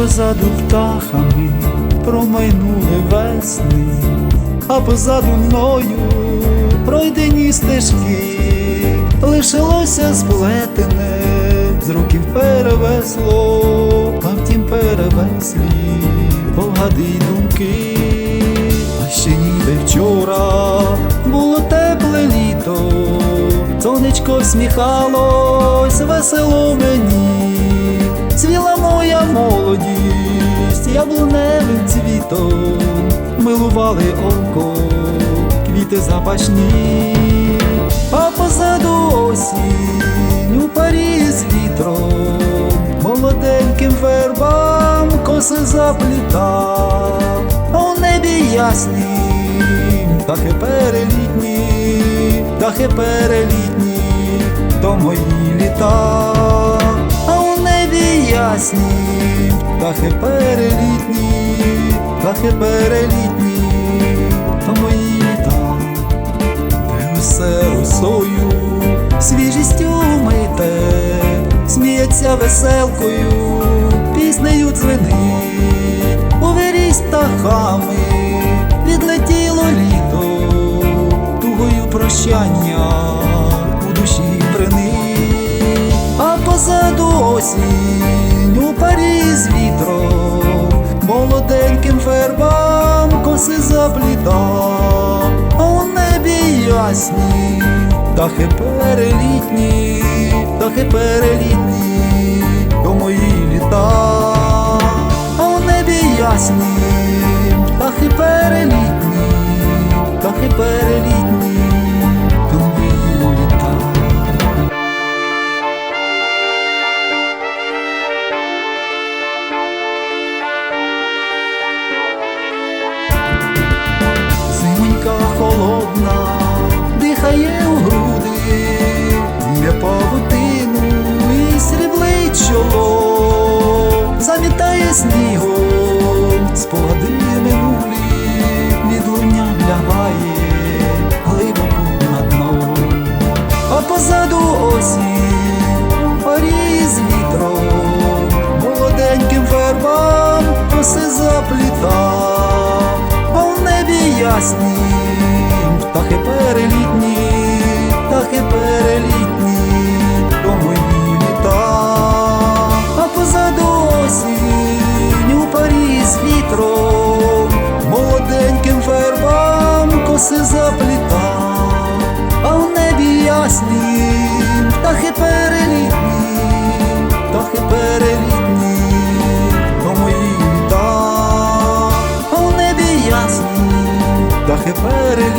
позаду птахами промайнули весни, а позаду мною пройдені стежки, лишилося сплетене, з років перевесло, а втім перевеслі погади й думки, а ще ніби вчора було тепле літо, сонечко всміхалось весело мені, яблуневим милували око, квіти запашні, а позаду осінь у парі з вітром, молоденьким вербам коси заплітав, а у небі яснім, птахи перелітні, птахи перелітні, то мої літа, а у небі ясні, птахи перелітні, птахи перелітні, то мої літа, де усе росою, свіжістю мите, сміється веселкою, піснею дзвенить, увирій з птахами, відлетіло літо, тугою прощання у душі приник, а позаду осінь у парі з вітром, вербам заплітав, а у небі ясні, птахи перелітні, птахи перелітні, то мої літа, а у небі ясні, снігом, спогади минулі, відлуння лягає глибоко на дно, а позаду осінь, парі з вітром, молоденьким вербам коси заплітав, а в небі ясні, reparei.